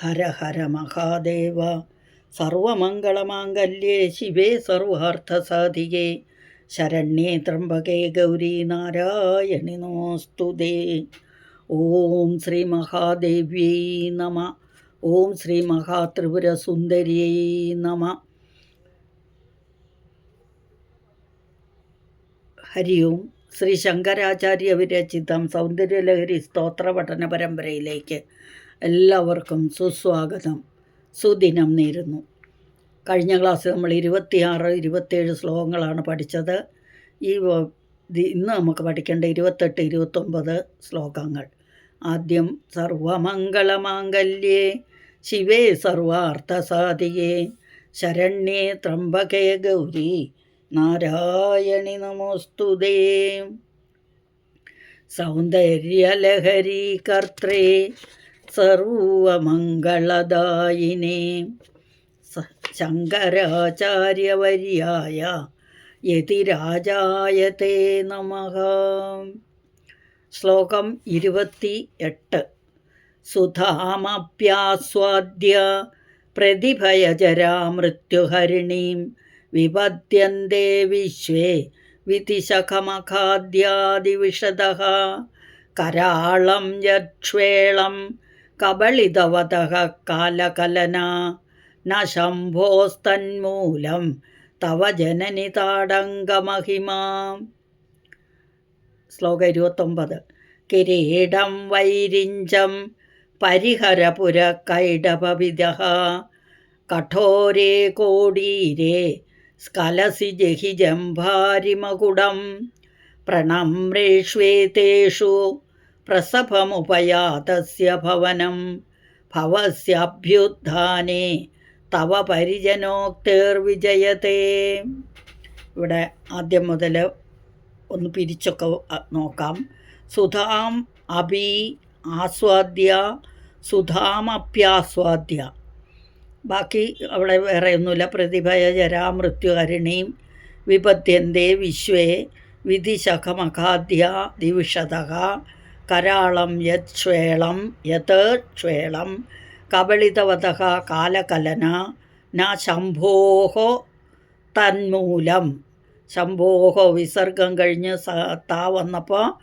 ഹര ഹര മഹാദേവ. സർവമംഗളമാംഗല്യേ ശിവേ സർവാർത്ഥസാധികേ. ശരണ്യേ ത്രംബകേ ഗൗരി നാരായണി നോസ്തുതേ ഓം ശ്രീ മഹാദേവ്യൈ നമ. ഓം ശ്രീ മഹാത്രിപുരസുന്ദര്യൈ നമ. ഹരി ഓം. ശ്രീ ശങ്കരാചാര്യ വിരചിതം സൗന്ദര്യലഹരി സ്തോത്ര പഠന പരമ്പരയിലേക്ക് എല്ലാവർക്കും സുസ്വാഗതം. സുദിനം നേരുന്നു. കഴിഞ്ഞ ക്ലാസ്സിൽ നമ്മൾ ഇരുപത്തിയാറ് ഇരുപത്തേഴ് ശ്ലോകങ്ങളാണ് പഠിച്ചത്. ഈ ഇന്ന് നമുക്ക് പഠിക്കേണ്ട ഇരുപത്തെട്ട് ഇരുപത്തൊമ്പത് ശ്ലോകങ്ങൾ. ആദ്യം സർവമംഗളമാംഗല്യേ ശിവേ സർവാർത്ഥസാധികേ ശരണ്യേ ത്രംബകേ ഗൗരി നാരായണി നമോസ്തുതേ സൗന്ദര്യലഹരി കർത്രേ സർവമംഗളദായിനെ. ശങ്കരാചാര്യവര്യായ യതിരാജായ തേ നമ. ശ്ലോകം ഇരുപത്തി എട്ട് സുധാമപ്യാസ്വാദ്യ പ്രതിഭയജരാ മൃത്യുഹരിണീം വിപദ്യന്തെ വിശ്വേ വിതിശഖമഖാദ്യാദിവിഷദ. കരാളം യക്ഷേളം कबलितवतः कालकलना न शम्भोस्तन्मूलं तव जननि ताडङ्गमहिमा ശ്ലോക ഇരുപത്തൊമ്പത് കിരീടം വൈരിഞ്ചം പരിഹരപുര കൈഡപവിദ കഠോരേ കോടീരേ സ്കലസി ജഹി ജംഭാരിമകുടം പ്രണമ്രേഷ്വേതേഷു പ്രസഭമുപയാതസ്യ ഭവനം. ഭവസ്യഭ്യുത്ഥാനെ. തവ പരിജനോക്തേർവിജയത്തെ ഇവിടെ ആദ്യം മുതൽ ഒന്ന് പിരിച്ചൊക്കെ നോക്കാം. സുധാം അഭി ആസ്വാദ്യ സുധാമപ്യാസ്വാദ്യ ബാക്കി അവിടെ വേറെ ഒന്നുമില്ല. പ്രതിഭയ ജരാ മൃത്യുകരുണീം വിപദ്യന്തേ വിശ്വേ വിധിശഖമഖാദ്യ ദിവിഷത കരാളം യത് ശ്വേളം യത് ശ്വേളം കബളിതവത കാലകലന ന ശംഭോ തന്മൂലം. ശംഭോഹോ വിസർഗം കഴിഞ്ഞ് താ വന്നപ്പോൾ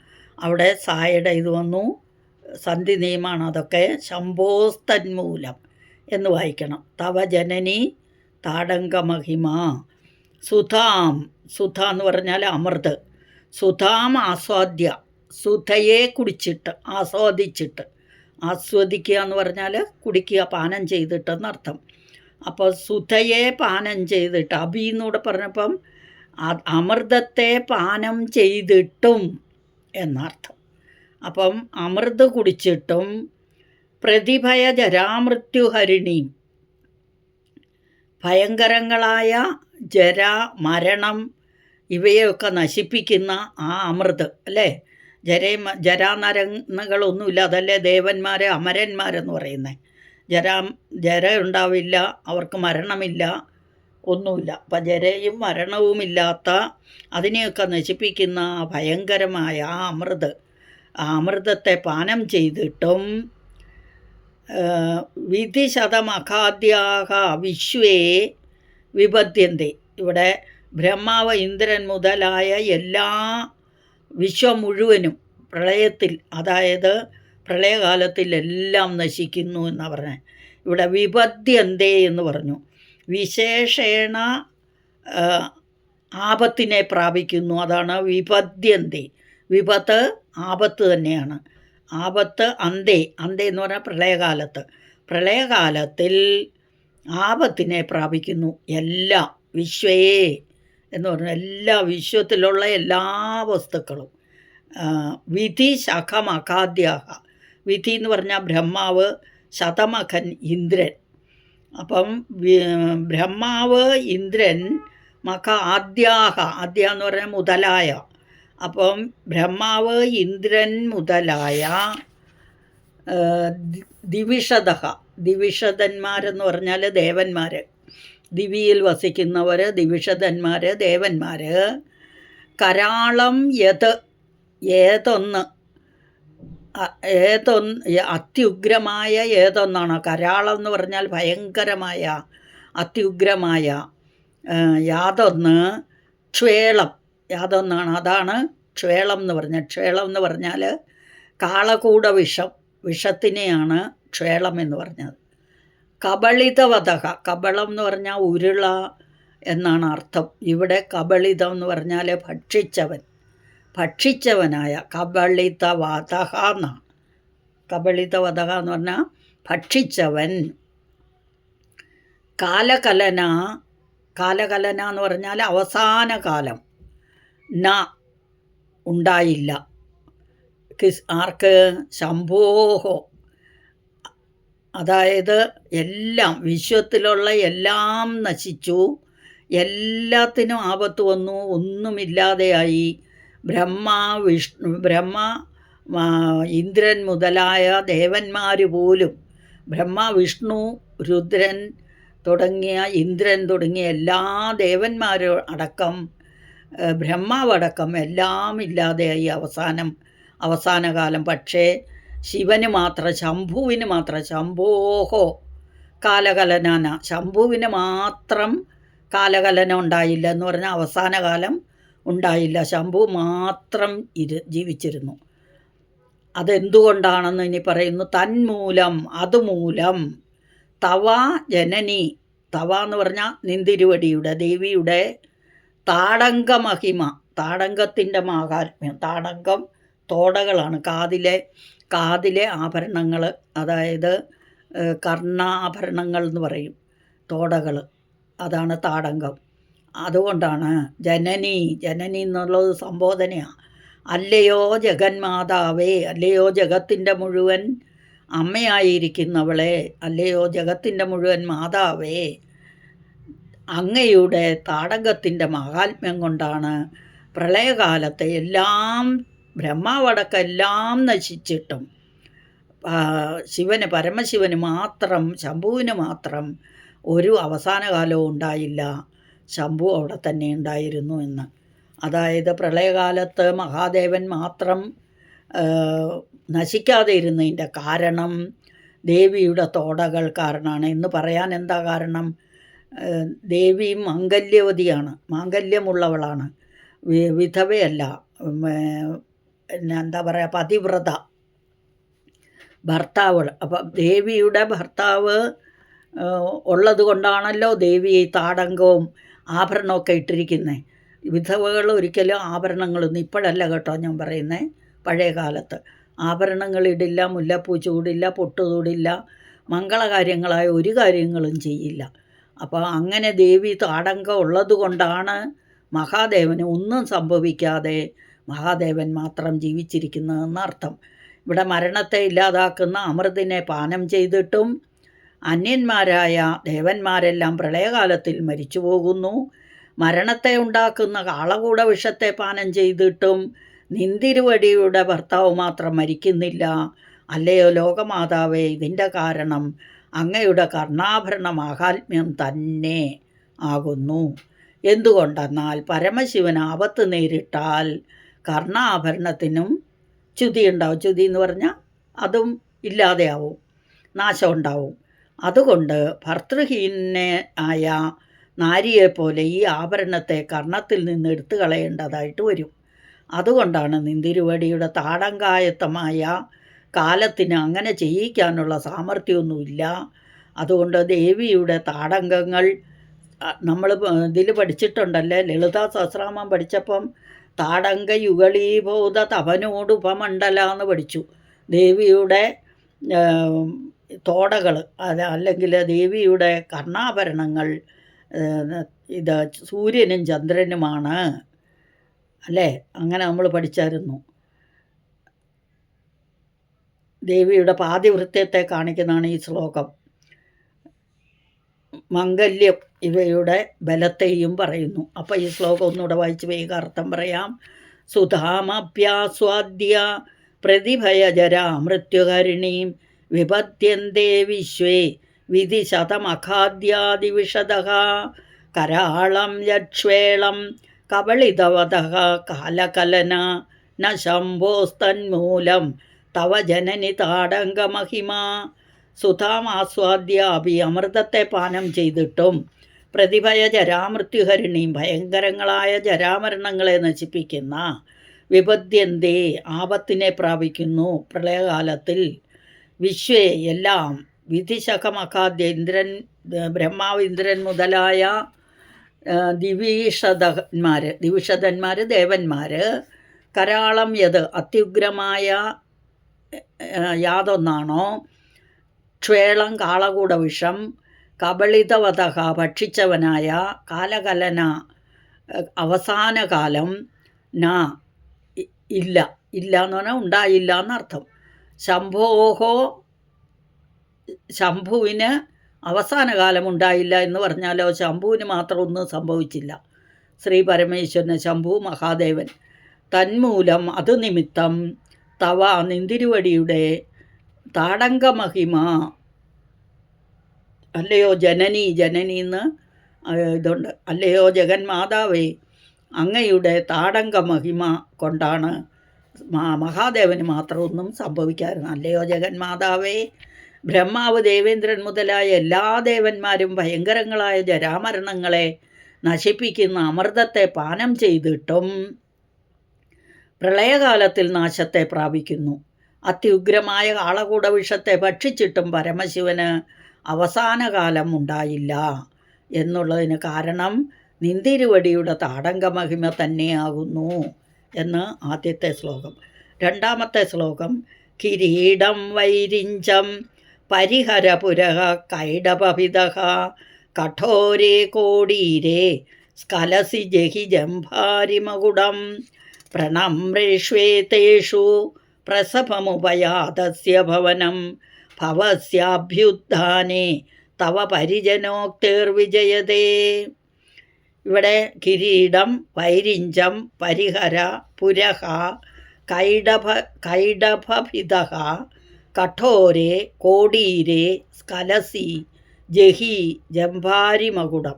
അവിടെ സായുടെ ഇത് വന്നു. സന്ധി നിയമാണ് അതൊക്കെ. ശംഭോസ്തന്മൂലം എന്ന് വായിക്കണം. തവ ജനനി താടങ്കമഹിമ. സുധാം സുധ എന്ന് പറഞ്ഞാൽ അമൃത്. സുധാം ആസ്വാദ്യ. സുധയെ കുടിച്ചിട്ട് ആസ്വദിച്ചിട്ട്. ആസ്വദിക്കുക എന്ന് പറഞ്ഞാൽ കുടിക്കുക പാനം ചെയ്തിട്ടെന്നർത്ഥം അപ്പോൾ സുധയെ പാനം ചെയ്തിട്ട് അബി എന്നൂടെ പറഞ്ഞപ്പം അമൃതത്തെ പാനം ചെയ്തിട്ടും എന്നർത്ഥം. അപ്പം അമൃത് കുടിച്ചിട്ടും പ്രതിഭയ ജരാമൃത്യുഹരിണിയും ഭയങ്കരങ്ങളായ ജര മരണം ഇവയൊക്കെ നശിപ്പിക്കുന്ന ആ അമൃത് അല്ലേ? ജരേ ജരാനരങ്ങളൊന്നുമില്ല. അതല്ലേ ദേവന്മാരെ അമരന്മാരെന്ന് പറയുന്നത് ജരാ ജര ഉണ്ടാവില്ല അവർക്ക് മരണമില്ല ഒന്നുമില്ല. അപ്പം ജരയും മരണവുമില്ലാത്ത അതിനെയൊക്കെ നശിപ്പിക്കുന്ന ഭയങ്കരമായ ആ അമൃത് ആ അമൃതത്തെ പാനം ചെയ്തിട്ടും വിധിശതമഖാദ്യാഹ വിശ്വേ വിപദ്യന്തി ഇവിടെ ബ്രഹ്മാവ് ഇന്ദ്രൻ മുതലായ എല്ലാ വിശ്വം മുഴുവനും പ്രളയത്തിൽ അതായത് പ്രളയകാലത്തിൽ എല്ലാം നശിക്കുന്നു എന്നാണ് പറഞ്ഞത് ഇവിടെ വിപദ്യന്തേ എന്ന് പറഞ്ഞു. വിശേഷേണ ആപത്തിനെ പ്രാപിക്കുന്നു. അതാണ് വിപദ്യന്തി വിപത്ത് ആപത്ത് തന്നെയാണ്. ആപത്ത് അന്തേ. അന്തേ എന്ന് പറഞ്ഞാൽ പ്രളയകാലത്ത്. പ്രളയകാലത്തിൽ ആപത്തിനെ പ്രാപിക്കുന്നു. എല്ലാം വിശ്വയെ എന്ന് പറഞ്ഞാൽ എല്ലാ വിശ്വത്തിലുള്ള എല്ലാ വസ്തുക്കളും. വിധി ശഖം വിധി എന്ന് പറഞ്ഞാൽ ബ്രഹ്മാവ് ശതമഖൻ ഇന്ദ്രൻ. അപ്പം ബ്രഹ്മാവ് ഇന്ദ്രൻ മഖ ആദ്യാഹ. ആദ്യ എന്ന് പറഞ്ഞാൽ മുതലായ. അപ്പം ബ്രഹ്മാവ് ഇന്ദ്രൻ മുതലായ ദിവിഷത ദിവിഷതന്മാരെന്ന് പറഞ്ഞാൽ ദേവന്മാർ ദിവിയിൽ വസിക്കുന്നവർ ദിവിഷതന്മാർ ദേവന്മാർ കരാളം യത് ഏതൊന്ന് ഏതൊന്ന് അത്യുഗ്രമായ ഏതൊന്നാണ്? കരാളം എന്ന് പറഞ്ഞാൽ ഭയങ്കരമായ അത്യുഗ്രമായ യാതൊന്ന് ക്ഷേളം. യാതൊന്നാണ്. അതാണ് ക്ഷേളം എന്ന് പറഞ്ഞാൽ ക്ഷേളം എന്ന് പറഞ്ഞാൽ കാളകൂട വിഷം. വിഷത്തിനെയാണ് ക്ഷേളം എന്ന് പറഞ്ഞത്. കബളിതവതക കബളം എന്ന് പറഞ്ഞാൽ ഉരുള എന്നാണ് അർത്ഥം. ഇവിടെ കബളിതം എന്ന് പറഞ്ഞാൽ ഭക്ഷിച്ചവൻ. ഭക്ഷിച്ചവനായ കബളിതവതക എന്നാണ്. കബളിതവതക എന്ന് പറഞ്ഞാൽ ഭക്ഷിച്ചവൻ. കാലകലന കാലകലന എന്ന് പറഞ്ഞാൽ അവസാന കാലം. ന ഉണ്ടായില്ല. കിസ് ആർക്ക്? ശംഭോഹോ. അതായത് എല്ലാം വിശ്വത്തിലുള്ള എല്ലാം നശിച്ചു. എല്ലാത്തിനും ആപത്ത് വന്നു. ഒന്നുമില്ലാതെയായി. ബ്രഹ്മ വിഷ്ണു ബ്രഹ്മ ഇന്ദ്രൻ മുതലായ ദേവന്മാർ പോലും ബ്രഹ്മ വിഷ്ണു രുദ്രൻ തുടങ്ങിയ ഇന്ദ്രൻ തുടങ്ങിയ എല്ലാ ദേവന്മാരും അടക്കം ബ്രഹ്മാവടക്കം എല്ലാം ഇല്ലാതെയായി അവസാനം അവസാന കാലം പക്ഷേ ശിവന് മാത്രം ശംഭുവിന് മാത്രം ശംഭോഹോ കാലകലനാന. ശംഭുവിന് മാത്രം കാലകലനം ഉണ്ടായില്ല എന്ന് പറഞ്ഞാൽ അവസാന കാലം ഉണ്ടായില്ല. ശംഭു മാത്രം ഇരു ജീവിച്ചിരുന്നു. അതെന്തുകൊണ്ടാണെന്ന് ഇനി പറയുന്നു. തന്മൂലം അതുമൂലം തവ ജനനി തവ എന്ന് പറഞ്ഞാൽ നിന്തിരുവടിയുടെ ദേവിയുടെ താടങ്ക മഹിമ താടങ്കത്തിന്റെ മാഹാത്മ്യം. താടങ്കം തോടകളാണ്. കാതിലെ കാതിലെ ആഭരണങ്ങൾ അതായത് കർണാഭരണങ്ങൾ എന്ന് പറയും. തോടകൾ അതാണ് താടങ്കം. അതുകൊണ്ടാണ് ജനനി ജനനി എന്നുള്ളത് സംബോധനയാണ് അല്ലയോ ജഗന്മാതാവേ അല്ലയോ ജഗത്തിന്റെ മുഴുവൻ അമ്മയായിരിക്കുന്നവളെ അല്ലയോ ജഗത്തിന്റെ മുഴുവൻ മാതാവേ. അങ്ങയുടെ താടകത്തിന്റെ മഹാത്മ്യം കൊണ്ടാണ് പ്രളയകാലത്തെ എല്ലാം ബ്രഹ്മാവടക്കെല്ലാം നശിച്ചിട്ടും ശിവന് പരമശിവന് മാത്രം ശംഭുവിന് മാത്രം ഒരു അവസാന കാലവും ഉണ്ടായില്ല. ശംഭു അവിടെ തന്നെ ഉണ്ടായിരുന്നു എന്ന്. അതായത് പ്രളയകാലത്ത് മഹാദേവൻ മാത്രം നശിക്കാതെ ഇരുന്നതിന്റെ കാരണം ദേവിയുടെ തോടകൾ കാരണമാണ്. എന്ന് പറയാൻ എന്താ കാരണം? ദേവി മാംഗല്യവതിയാണ്. മാംഗല്യമുള്ളവളാണ്. വിധവയല്ല. പിന്നെ എന്താ പറയുക പതിവ്രത. ഭർത്താവ് അപ്പം ദേവിയുടെ ഭർത്താവ് ഉള്ളത് കൊണ്ടാണല്ലോ ദേവി താടങ്കവും ആഭരണമൊക്കെ ഇട്ടിരിക്കുന്നത് വിധവകൾ ഒരിക്കലും ആഭരണങ്ങളൊന്നും ഇപ്പോഴല്ല കേട്ടോ ഞാൻ പറയുന്നത് പഴയ കാലത്ത്. ആഭരണങ്ങളിടില്ല മുല്ലപ്പൂ ചൂടില്ല പൊട്ടു ചൂടില്ല മംഗളകാര്യങ്ങളായ ഒരു കാര്യങ്ങളും ചെയ്യില്ല. അപ്പോൾ അങ്ങനെ ദേവി താടങ്കം ഉള്ളത് കൊണ്ടാണ് മഹാദേവന് ഒന്നും സംഭവിക്കാതെ മഹാദേവൻ മാത്രം ജീവിച്ചിരിക്കുന്നതെന്നർത്ഥം. ഇവിടെ മരണത്തെ ഇല്ലാതാക്കുന്ന അമൃതിനെ പാനം ചെയ്തിട്ടും അന്യന്മാരായ ദേവന്മാരെല്ലാം പ്രളയകാലത്തിൽ മരിച്ചു പോകുന്നു. മരണത്തെ ഉണ്ടാക്കുന്ന കാളകൂട വിഷത്തെ പാനം ചെയ്തിട്ടും നിന്തിരുവടിയുടെ ഭർത്താവ് മാത്രം മരിക്കുന്നില്ല. അല്ലയോ ലോകമാതാവേ ഇതിന്റെ കാരണം അങ്ങയുടെ കർണാഭരണ മാഹാത്മ്യം തന്നെ ആകുന്നു. എന്തുകൊണ്ടെന്നാൽ പരമശിവൻ ആപത്ത് നേരിട്ടാൽ കർണാഭരണത്തിനും ചുതി ഉണ്ടാവും ചുതി എന്ന് പറഞ്ഞാൽ അതും ഇല്ലാതെയാവും നാശം ഉണ്ടാവും അതുകൊണ്ട് ഭർത്തൃഹീനെ ആയ നാരിയെപ്പോലെ ഈ ആഭരണത്തെ കർണത്തിൽ നിന്ന് എടുത്തു കളയേണ്ടതായിട്ട് വരും. അതുകൊണ്ടാണ് നിന്തിരുവടിയുടെ താടങ്കായത്തമായ കാലത്തിന് അങ്ങനെ ചെയ്യിക്കാനുള്ള സാമർഥ്യമൊന്നുമില്ല. അതുകൊണ്ട് ദേവിയുടെ താടങ്കങ്ങൾ നമ്മൾ ഇതിൽ പഠിച്ചിട്ടുണ്ടല്ലേ ലളിതാ സഹസ്രാമം പഠിച്ചപ്പം താടങ്ക ഉപമണ്ഡല എന്ന് പഠിച്ചു. ദേവിയുടെ തോടകൾ അത് അല്ലെങ്കിൽ ദേവിയുടെ കർണാഭരണങ്ങൾ ഇത് സൂര്യനും ചന്ദ്രനുമാണ് അല്ലേ? അങ്ങനെ നമ്മൾ പഠിച്ചായിരുന്നു. ദേവിയുടെ പാതിവൃത്യത്തെ കാണിക്കുന്നതാണ് ഈ ശ്ലോകം. മംഗല്യം ഇവയുടെ ബലത്തെയും പറയുന്നു. അപ്പോൾ ഈ ശ്ലോകം ഒന്നുകൂടെ വായിച്ച് വേഗം അർത്ഥം പറയാം. സുധാമഭ്യാസ്വാദ്യ പ്രതിഭയജരാ മൃത്യുകരിണീം വിപദ്യന്തേ വിശ്വേ വിധിശതമഖാദ്യാദിവിഷദ കരാളം ലക്ഷേളം കബളിതവത കാലകലന ന ശംഭോസ്തന്മൂലം തവ ജനനി താടങ്കമഹിമാ സുധാമാസ്വാദ്യാപി അമൃതത്തെ പാനം ചെയ്തിട്ടും പ്രതിഭയ ജരാമൃത്യുഹരിണിയും ഭയങ്കരങ്ങളായ ജരാമരണങ്ങളെ നശിപ്പിക്കുന്ന വിപദ്യന്തേ ആപത്തിനെ പ്രാപിക്കുന്നു. പ്രളയകാലത്തിൽ വിശ്വേ എല്ലാം വിധിശകമക്കാദ്യ ഇന്ദ്രൻ ബ്രഹ്മാവ് ഇന്ദ്രൻ മുതലായ ദിവിഷതന്മാർ ദിവിഷതന്മാർ ദേവന്മാർ കരാളം യത് അത്യുഗ്രമായ യാതൊന്നാണോ? ക്ഷേളം കാളകൂട വിഷം കബളിതവതഹ ഭക്ഷിച്ചവനായ കാലകലന അവസാനകാലം ന ഇല്ല ഇല്ല എന്ന് പറഞ്ഞാൽ ഉണ്ടായില്ല എന്നർത്ഥം. ശംഭോഹോ ശംഭുവിന് അവസാന കാലം ഉണ്ടായില്ല എന്ന് പറഞ്ഞാലോ ശംഭുവിന് മാത്രം ഒന്നും സംഭവിച്ചില്ല. ശ്രീ പരമേശ്വരന് ശംഭു മഹാദേവൻ. തന്മൂലം അത് നിമിത്തം തവ നിന്തിരുവടിയുടെ താടങ്കമഹിമ. അല്ലയോ ജനനി ജനനി എന്ന് ഇതുണ്ട്. അല്ലയോ ജഗന്മാതാവേ അങ്ങയുടെ താടങ്ക മഹിമ കൊണ്ടാണ് മഹാദേവന് മാത്രമൊന്നും സംഭവിക്കാറുണ്ട് അല്ലയോ ജഗന്മാതാവേ ബ്രഹ്മാവ് ദേവേന്ദ്രൻ മുതലായ എല്ലാ ദേവന്മാരും ഭയങ്കരങ്ങളായ ജരാമരണങ്ങളെ നശിപ്പിക്കുന്ന അമൃതത്തെ പാനം ചെയ്തിട്ടും പ്രളയകാലത്തിൽ നാശത്തെ പ്രാപിക്കുന്നു. അത്യുഗ്രമായ കാളകൂട വിഷത്തെ ഭക്ഷിച്ചിട്ടും പരമശിവന് അവസാന കാലം ഉണ്ടായില്ല എന്നുള്ളതിന് കാരണം നിന്തിരുവടിയുടെ താടങ്ക മഹിമ തന്നെയാകുന്നു എന്ന് ആദ്യത്തെ ശ്ലോകം. രണ്ടാമത്തെ ശ്ലോകം കിരീടം വൈരിഞ്ചം പരിഹരപുര കൈഡപഭിത കഠോരേ കോടീരേ സ്കലസി ജഹി ജംഭാരിമകുടം പ്രണമ്രേഷ്വേതേഷു പ്രസഭമുപയാതസ്യ ഭവനം ഭവസ്യാഭ്യുത്ഥാനെ തവ പരിജനോക്തേർവിജയതേ ഇവിടെ കിരീടം വൈരിഞ്ചം പരിഹര പുരഹ കൈഡഭ കൈഡഭഭിത കഠോരെ കോടീരെ സ്കലസി ജഹി ജംഭാരിമകുടം.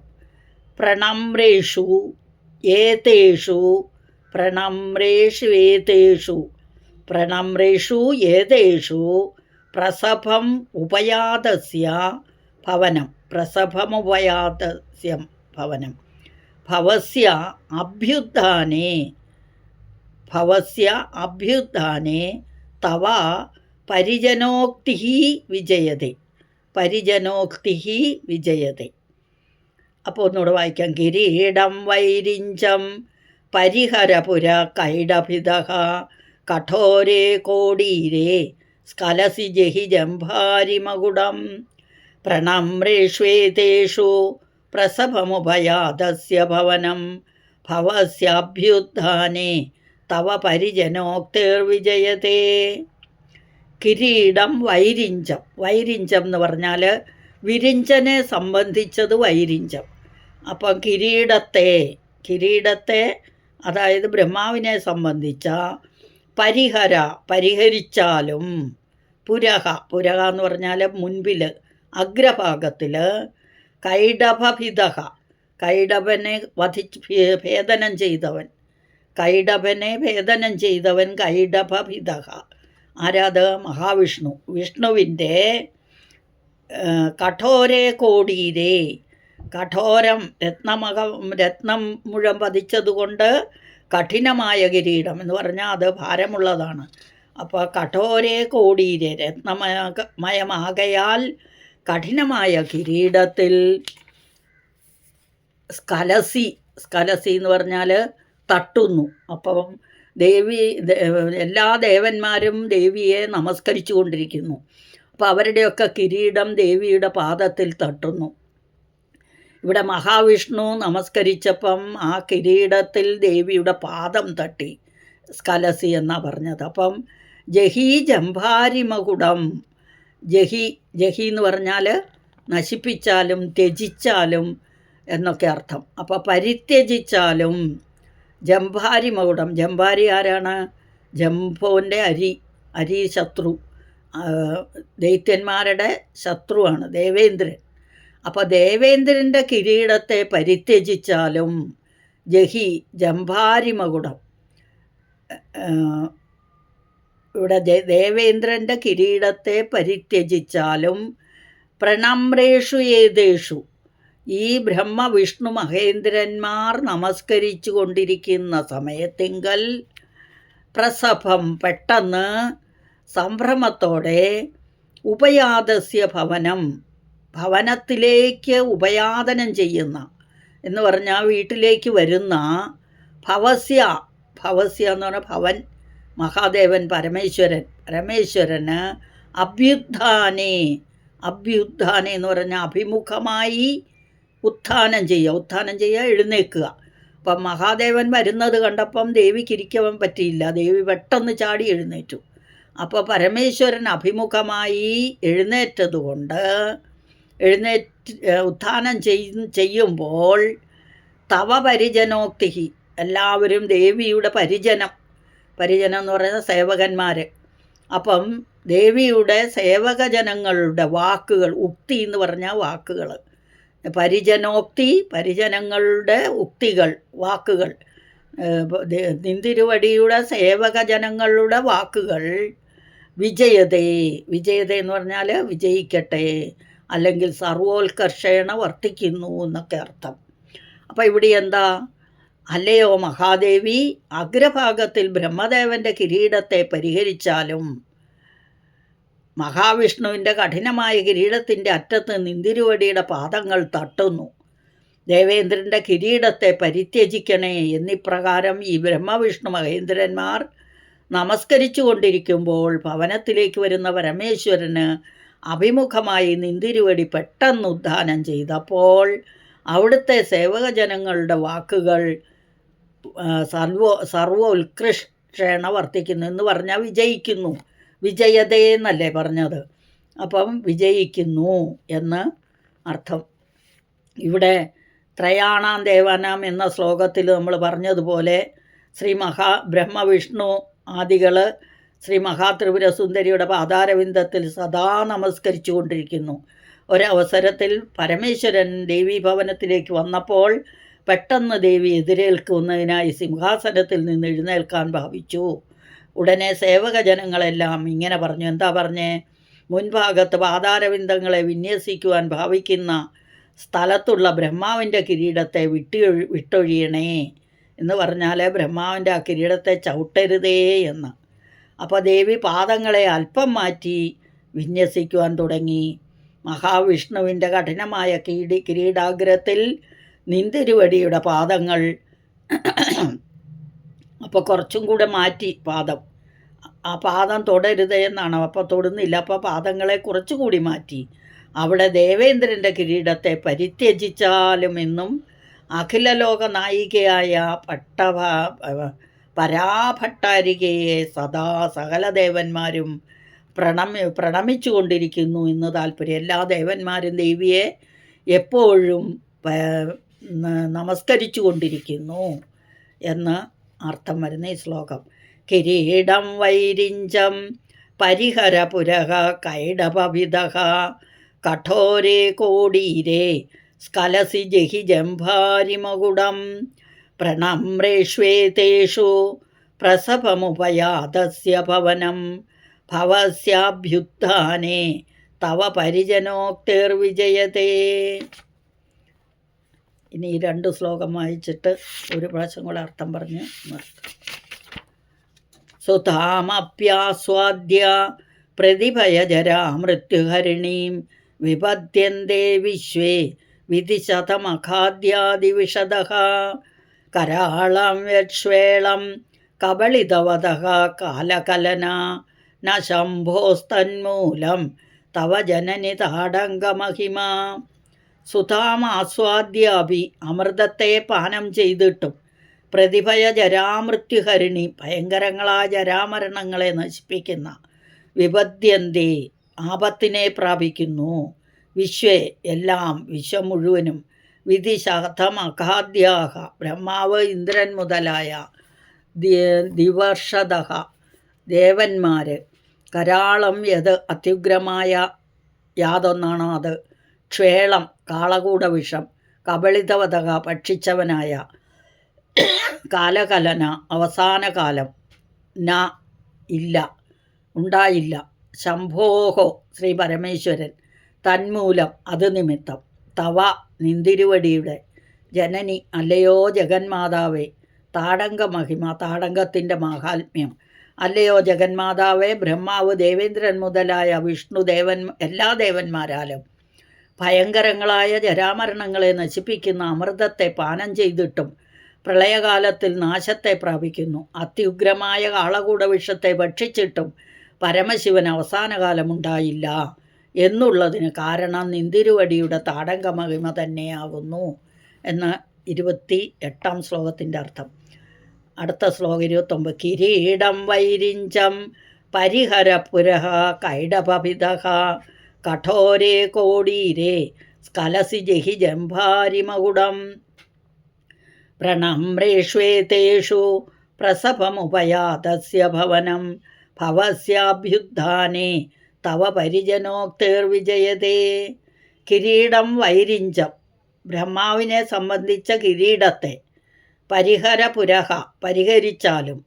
പ്രണമ്രേഷു ഏതേഷു പ്രണമ്രേഷു പ്രണമ്രേഷു ഏതേഷു? പ്രസഭം ഉപയാതസ്യ ഭവനം. പ്രസഭമുപയാതസ്യം ഭവനം. ഭവസ്യ അഭ്യുത്ഥാനെ. ഭവസ്യ അഭ്യുത്ഥാനെ. തവ പരിജനോക്തി വിജയതെ. പരിജനോക്തി വിജയതെ. അപ്പോൾ ഒന്നുകൂടെ വായിക്കാം. കിരീടം വൈരിഞ്ചം പരിഹരപുര കൈഡഭിത കഠോരേ കോടീരേ സ്കലസി ജഹി ജംഭാരിമകുടം പ്രണമ്രേഷ്വേതേഷു പ്രസഭമുഭയാതസ്യ ഭവനം. ഭവസ്യാഭ്യുത്ഥാനെ തവ പരിജനോക്തിർവിജയത്തെ കിരീടം വൈരിഞ്ചം. വൈരിഞ്ചം എന്ന് പറഞ്ഞാൽ വിരിഞ്ചനെ സംബന്ധിച്ചത് വൈരിഞ്ചം. അപ്പം കിരീടത്തെ കിരീടത്തെ അതായത് ബ്രഹ്മാവിനെ സംബന്ധിച്ച പരിഹര പരിഹരിച്ചാലും പുരഹ പുരഹ എന്ന് പറഞ്ഞാൽ മുൻപിൽ അഗ്രഭാഗത്തിൽ കൈടഭിതഹ കൈഡഭനെ വധി ഭേദനം ചെയ്തവൻ കൈഡഭനെ ഭേദനം ചെയ്തവൻ കൈടഭിതഹ ആരാത് മഹാവിഷ്ണു. വിഷ്ണുവിന്റെ കഠോരേ കോടീരേ കഠോരം രത്നമഹ രത്നം മുഴം പതിച്ചതുകൊണ്ട് കഠിനമായ കിരീടം എന്ന് പറഞ്ഞാൽ അത് ഭാരമുള്ളതാണ്. അപ്പോൾ കഠോരേ കോടീരെ രത്നമയമാകയാൽ കഠിനമായ കിരീടത്തിൽ സ്കലസി സ്കലസി എന്ന് പറഞ്ഞാൽ തട്ടുന്നു. അപ്പം ദേവി എല്ലാ ദേവന്മാരും ദേവിയെ നമസ്കരിച്ചു കൊണ്ടിരിക്കുന്നു അപ്പോൾ അവരുടെയൊക്കെ കിരീടം ദേവിയുടെ പാദത്തിൽ തട്ടുന്നു. ഇവിടെ മഹാവിഷ്ണു നമസ്കരിച്ചപ്പം ആ കിരീടത്തിൽ ദേവിയുടെ പാദം തട്ടി സ്കലസി എന്നാണ് പറഞ്ഞത്. അപ്പം ജഹി ജംഭാരിമകുടം ജഹി ജഹി എന്ന് പറഞ്ഞാൽ നശിപ്പിച്ചാലും ത്യജിച്ചാലും എന്നൊക്കെ അർത്ഥം. അപ്പോൾ പരിത്യജിച്ചാലും ജംഭാരി മകുടം ജംഭാരി ആരാണ്? ജംഭോന്റെ അരി അരി ശത്രു ദൈത്യന്മാരുടെ ശത്രുവാണ് ദേവേന്ദ്രൻ. അപ്പോൾ ദേവേന്ദ്രന്റെ കിരീടത്തെ പരിത്യജിച്ചാലും ജഹി ജംഭാരിമകുടം ഇവിടെ ദേവേന്ദ്രന്റെ കിരീടത്തെ പരിത്യജിച്ചാലും പ്രണമ്രേഷു ഏതേഷു. ഈ ബ്രഹ്മ വിഷ്ണു മഹേന്ദ്രന്മാർ നമസ്കരിച്ചു കൊണ്ടിരിക്കുന്ന സമയത്തിങ്കൽ പ്രസഭം പെട്ടെന്ന് സംഭ്രമത്തോടെ ഉപയാതസ്യ ഭവനം ഭവനത്തിലേക്ക് ഉപയാതനം ചെയ്യുന്ന എന്ന് പറഞ്ഞാൽ വീട്ടിലേക്ക് വരുന്ന ഭവസ്യ. ഭവസ്യ എന്ന് പറഞ്ഞാൽ ഭവൻ മഹാദേവൻ പരമേശ്വരൻ. പരമേശ്വരന് അഭ്യുത്ഥാനെ. അഭ്യുത്ഥാനെ എന്ന് പറഞ്ഞാൽ അഭിമുഖമായി ഉത്ഥാനം ചെയ്യുക. ഉത്ഥാനം ചെയ്യുക എഴുന്നേൽക്കുക. അപ്പം മഹാദേവൻ വരുന്നത് കണ്ടപ്പം ദേവിക്കിരിക്കാൻ പറ്റിയില്ല. ദേവി പെട്ടെന്ന് ചാടി എഴുന്നേറ്റു. അപ്പോൾ പരമേശ്വരൻ അഭിമുഖമായി എഴുന്നേറ്റതുകൊണ്ട് എഴുന്നേറ്റ് ഉത്ഥാനം ചെയ് ചെയ്യുമ്പോൾ തവ പരിജനോക്തിഹി എല്ലാവരും ദേവിയുടെ പരിജനം. പരിജനം എന്ന് പറയുന്ന സേവകന്മാർ അപ്പം ദേവിയുടെ സേവകജനങ്ങളുടെ വാക്കുകൾ ഉക്തി എന്ന് പറഞ്ഞ വാക്കുകൾ പരിജനോക്തി പരിജനങ്ങളുടെ ഉക്തികൾ വാക്കുകൾ. നിന്തിരുവടിയുടെ സേവകജനങ്ങളുടെ വാക്കുകൾ വിജയതേ വിജയതേ എന്ന് പറഞ്ഞാൽ വിജയിക്കട്ടെ. അല്ലെങ്കിൽ സർവോത്കർഷേണ വർത്തിക്കുന്നു എന്നൊക്കെ അർത്ഥം. അപ്പോൾ ഇവിടെ എന്താ? അല്ലയോ മഹാദേവി അഗ്രഭാഗത്തിൽ ബ്രഹ്മദേവന്റെ കിരീടത്തെ പരിഹരിച്ചാലും മഹാവിഷ്ണുവിന്റെ കഠിനമായ കിരീടത്തിന്റെ അറ്റത്ത് നിന്തിരുവടിയുടെ പാദങ്ങൾ തട്ടുന്നു. ദേവേന്ദ്രന്റെ കിരീടത്തെ പരിത്യജിക്കണേ എന്നിപ്രകാരം ഈ ബ്രഹ്മവിഷ്ണു മഹേന്ദ്രന്മാർ നമസ്കരിച്ചു കൊണ്ടിരിക്കുമ്പോൾ ഭവനത്തിലേക്ക് വരുന്ന പരമേശ്വരന് അഭിമുഖമായി നിന്തിരുവടി പെട്ടെന്ന് ഉദ്ധാനം ചെയ്തപ്പോൾ അവിടുത്തെ സേവകജനങ്ങളുടെ വാക്കുകൾ സർവോ സർവ സർവ ഉത്കൃഷ്ടേണ വർത്തിക്കുന്നു എന്ന് പറഞ്ഞാൽ വിജയിക്കുന്നു. വിജയതേ എന്നല്ലേ പറഞ്ഞത്? അപ്പം വിജയിക്കുന്നു എന്ന് അർത്ഥം. ഇവിടെ ത്രയാണാം ദേവാനാം എന്ന ശ്ലോകത്തിൽ നമ്മൾ പറഞ്ഞതുപോലെ ശ്രീ മഹാ ബ്രഹ്മവിഷ്ണു ആദികൾ ശ്രീ മഹാത്രിപുര സുന്ദരിയുടെ പാതാരവിന്ദത്തിൽ സദാ നമസ്കരിച്ചു കൊണ്ടിരിക്കുന്നു ഒരവസരത്തിൽ പരമേശ്വരൻ ദേവീഭവനത്തിലേക്ക് വന്നപ്പോൾ പെട്ടെന്ന് ദേവി എതിരേൽക്കുന്നതിനായി സിംഹാസനത്തിൽ നിന്ന് എഴുന്നേൽക്കാൻ ഭാവിച്ചു. ഉടനെ സേവകജനങ്ങളെല്ലാം ഇങ്ങനെ പറഞ്ഞു എന്താ പറഞ്ഞേ? മുൻഭാഗത്ത് പാതാരവിന്ദങ്ങളെ വിന്യസിക്കുവാൻ ഭാവിക്കുന്ന സ്ഥലത്തുള്ള ബ്രഹ്മാവിന്റെ കിരീടത്തെ വിട്ടി വിട്ടൊഴിയണേ എന്ന് പറഞ്ഞാൽ ബ്രഹ്മാവിന്റെ ആ കിരീടത്തെ ചവിട്ടരുതേ എന്ന്. അപ്പോൾ ദേവി പാദങ്ങളെ അല്പം മാറ്റി വിന്യസിക്കുവാൻ തുടങ്ങി. മഹാവിഷ്ണുവിന്റെ കഠിനമായ കീടി കിരീടാഗ്രത്തിൽ നിന്തിരുവടിയുടെ പാദങ്ങൾ. അപ്പോൾ കുറച്ചും കൂടെ മാറ്റി പാദം. ആ പാദം തൊടരുത് എന്നാണ് അപ്പോൾ തൊടുന്നില്ല. അപ്പോൾ പാദങ്ങളെ കുറച്ചുകൂടി മാറ്റി. അവിടെ ദേവേന്ദ്രന്റെ കിരീടത്തെ പരിത്യജിച്ചാലും എന്നും അഖിലലോക നായികയായ പട്ടഭ പരാഭട്ടാരികയെ സദാ സകല ദേവന്മാരും പ്രണമി പ്രണമിച്ചു കൊണ്ടിരിക്കുന്നു എന്ന് താല്പര്യം. എല്ലാ ദേവന്മാരും ദേവിയെ എപ്പോഴും നമസ്കരിച്ചു കൊണ്ടിരിക്കുന്നു എന്ന് അർത്ഥം വരുന്ന ഈ ശ്ലോകം. കിരീടം വൈരിഞ്ചം പരിഹരപുരഹ കൈഡപവിധ കഠോരേ കോടീരേ സ്കലസി ജഹി ജംഭാരിമകുടം പ്രണമ്രേഷ്വേതേഷു प्रसभमुपयातस्य भवनं भवस्याभ्युत्थाने തവ പരിജനോക്തിർവിജയതേ ഇനി ഈ രണ്ട് ശ്ലോകം വായിച്ചിട്ട് ഒരു പ്രാവശ്യം കൂടെ അർത്ഥം പറഞ്ഞ് നിർത്താം. സുതാമപ്യാസ്വാദ്യ പ്രതിഭയജരാ മൃത്യുഹരിണീം വിപദ്യന്തേ വിശ്വേ വിധിശതമഖാദ്യാദിവിശദ കരാളം യക്ഷ്വേളം കബളിതവത കാലകലന ശംഭോസ്തന്മൂലം തവ ജനനി താടങ്കമഹിമ സുതാമാസ്വാദ്യാപി അമൃതത്തെ പാനം ചെയ്തിട്ടും പ്രതിഭയ ജരാമൃത്യുഹരിണി ഭയങ്കരങ്ങളായ ജരാമരണങ്ങളെ നശിപ്പിക്കുന്ന വിപദ്യന്തി ആപത്തിനെ പ്രാപിക്കുന്നു. വിശ്വേ എല്ലാം വിശ്വം മുഴുവനും വിധിശതം അഖാദ്യാഹ ബ്രഹ്മാവ് ഇന്ദ്രൻ മുതലായ ദിവർഷത ദേവന്മാർ കരാളം യത് അത്യുഗ്രമായ യാതൊന്നാണോ അത് ക്ഷേളം കാളകൂട വിഷം കബളിതവതക ഭക്ഷിച്ചവനായ കാലകലന അവസാന കാലം ന ഇല്ല ഉണ്ടായില്ല. ശംഭോഹോ ശ്രീ പരമേശ്വരൻ തന്മൂലം അത് നിമിത്തം. തവ നിന്തിരുവടിയുടെ. ജനനി അല്ലയോ ജഗന്മാതാവേ താടങ്ക മഹിമ താടങ്കത്തിന്റെ മാഹാത്മ്യം. അല്ലയോ ജഗന്മാതാവേ ബ്രഹ്മാവ് ദേവേന്ദ്രൻ മുതലായ വിഷ്ണു ദേവൻ എല്ലാ ദേവന്മാരാലും ഭയങ്കരങ്ങളായ ജരാമരണങ്ങളെ നശിപ്പിക്കുന്ന അമൃതത്തെ പാനം ചെയ്തിട്ടും പ്രളയകാലത്തിൽ നാശത്തെ പ്രാപിക്കുന്നു. അത്യുഗ്രമായ കാളകൂട വിഷത്തെ ഭക്ഷിച്ചിട്ടും പരമശിവൻ അവസാനകാലമുണ്ടായില്ല. എന്നുള്ളതിന് കാരണം നിന്തിരുവടിയുടെ താടങ്ക മഹിമ തന്നെയാകുന്നു എന്ന് ഇരുപത്തി എട്ടാം ശ്ലോകത്തിന്റെ അർത്ഥം. അടുത്ത ശ്ലോകം ഇരുപത്തൊമ്പത് കിരീടം വൈരിഞ്ചം പരിഹരപുരഹ കൈഡപിത കഠോരേ കോടീരേ സ്കലസി ജഹി ജംഭാരിമകുടം. പ്രണമ്രേഷ്വേതേഷു പ്രസഭമുപയാതസ്യ ഭവനം ഭവസ്യാഭ്യുദ്ധാനേ തവ പരിജനോക്തിർവിജയതേ കിരീടം വൈരിഞ്ചം. ബ്രഹ്മാവിനെ സംബന്ധിച്ച കിരീടത്തെ പരിഹര പുരഹ പരിഹരിച്ചാലും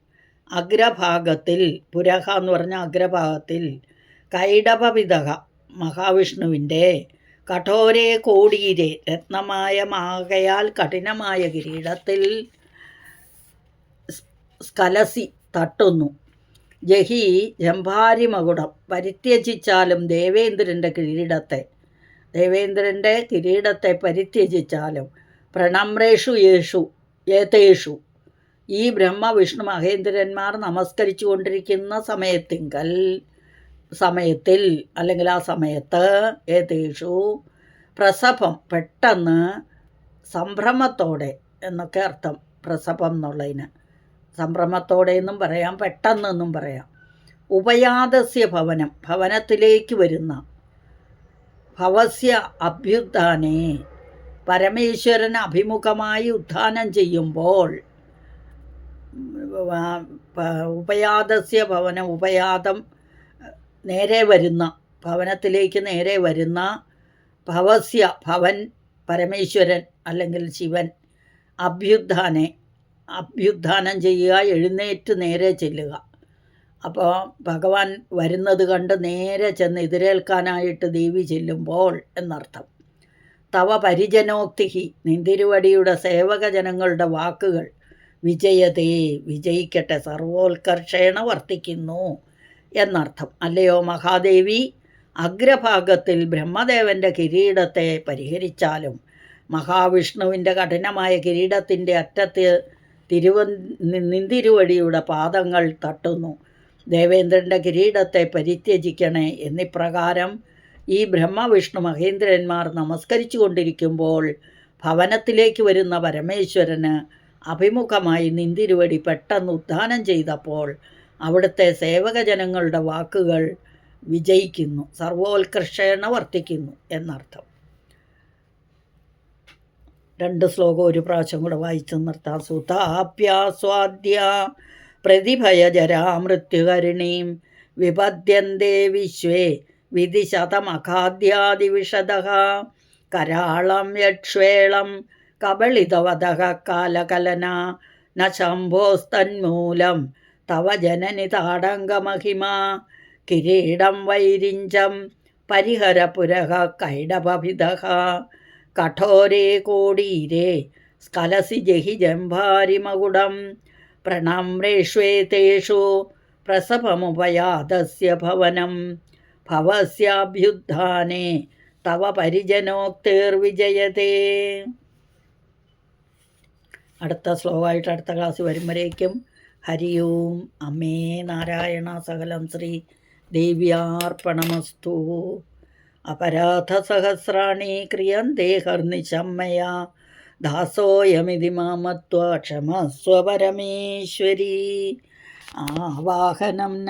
അഗ്രഭാഗത്തിൽ പുരഹ എന്ന് പറഞ്ഞ അഗ്രഭാഗത്തിൽ കൈടപവിതഹ മഹാവിഷ്ണുവിന്റെ കഠോരേ കോടീരെ രത്നമായ മാകയാൽ കഠിനമായ കിരീടത്തിൽ സ്കലസി തട്ടുന്നു. ജഹി ജംഭാരിമകുടം പരിത്യജിച്ചാലും ദേവേന്ദ്രന്റെ കിരീടത്തെ. ദേവേന്ദ്രന്റെ കിരീടത്തെ പരിത്യജിച്ചാലും പ്രണമ്രേഷു യേഷു ഏതേഷു. ഈ ബ്രഹ്മ വിഷ്ണു മഹേന്ദ്രന്മാർ നമസ്കരിച്ചു കൊണ്ടിരിക്കുന്ന സമയത്തിങ്കൽ സമയത്തിൽ അല്ലെങ്കിൽ ആ സമയത്ത് ഏതേഷു പ്രസഭം പെട്ടെന്ന് സംഭ്രമത്തോടെ എന്നൊക്കെ അർത്ഥം പ്രസഭം എന്നുള്ളതിന്. സംഭ്രമത്തോടെ എന്നും പറയാം പെട്ടെന്നെന്നും പറയാം. ഉപയാതസ്യ ഭവനം ഭവനത്തിലേക്ക് വരുന്ന ഭവസ്യ അഭ്യുത്ഥാനെ പരമേശ്വരൻ അഭിമുഖമായി ഉത്ഥാനം ചെയ്യുമ്പോൾ ഉപയാതസ്യ ഭവനം ഉപയാതം നേരെ വരുന്ന ഭവനത്തിലേക്ക് നേരെ വരുന്ന ഭവസ്യ ഭവൻ പരമേശ്വരൻ അല്ലെങ്കിൽ ശിവൻ അഭ്യുത്ഥാനെ അഭ്യുത്ഥാനം ചെയ്യുക എഴുന്നേറ്റ് നേരെ ചെല്ലുക. അപ്പോൾ ഭഗവാൻ വരുന്നത് കണ്ട് നേരെ ചെന്ന് എതിരേൽക്കാനായിട്ട് ദേവി ചെല്ലുമ്പോൾ എന്നർത്ഥം. തവ പരിജനോക്തിഹി നിന്തിരുവടിയുടെ സേവകജനങ്ങളുടെ വാക്കുകൾ. വിജയതേ വിജയിക്കട്ടെ സർവോത്കർഷേണ വർത്തിക്കുന്നു എന്നർത്ഥം. അല്ലയോ മഹാദേവി? അഗ്രഭാഗത്തിൽ ബ്രഹ്മദേവന്റെ കിരീടത്തെ പരിഹരിച്ചാലും മഹാവിഷ്ണുവിന്റെ കഠിനമായ കിരീടത്തിന്റെ അറ്റത്ത് തിരുവ നിന്തിരുവടിയുടെ പാദങ്ങൾ തട്ടുന്നു. ദേവേന്ദ്രന്റെ കിരീടത്തെ പരിത്യജിക്കണേ എന്നിപ്രകാരം ഈ ബ്രഹ്മവിഷ്ണു മഹേന്ദ്രന്മാർ നമസ്കരിച്ചു കൊണ്ടിരിക്കുമ്പോൾ ഭവനത്തിലേക്ക് വരുന്ന പരമേശ്വരന് അഭിമുഖമായി നിന്തിരുവടി പെട്ടെന്ന് ഉദ്ധാനം ചെയ്തപ്പോൾ അവിടുത്തെ സേവകജനങ്ങളുടെ വാക്കുകൾ വിജയിക്കുന്നു. സർവോത്കർഷേണ വർത്തിക്കുന്നു എന്നർത്ഥം. രണ്ട് ശ്ലോകം ഒരു പ്രാവശ്യം കൂടെ വായിച്ചു നിർത്താം. സുതാപ്യാസ്വാദ്യ പ്രതിഭയജരാമൃത്യുകരിണീം വിപദ്യന്തേ വിശ്വേ വിധിശതമഖാദ്യാദിവിഷദ കരാളം യക്ഷ്വേളം കബളിതവതഃ കാലകലന ന ശംഭോസ്തന്മൂലം തവ ജനനി താടങ്കമഹിമ കിരീടം വൈരിഞ്ചം പരിഹരപുരഃ കൈഡപഭിതഃ കഠോരേ കോടീരേ സ്കലസി ജഹി ജംഭാരിമകുടം പ്രണമ്രേഷ്വേതേഷു പ്രസവമുപയാതസ്യ ഭവനം. ഭവസ്യാഭ്യുദ്ധാനേ തവ പരിജനോക്തിർവിജയതേ. അടുത്ത ശ്ലോകമായിട്ട് അടുത്ത ക്ലാസ് വരുമ്പോഴേക്കും ഹരി ഓം അമ്മേ നാരായണ സകലം ശ്രീ ദേവ്യാർപ്പണമസ്തു अपराधसहस्राणि क्रियन्ते हर्निशं मया दासोऽयमिति मामत्वा क्षमस्वपरमेश्वरी आवाहनं न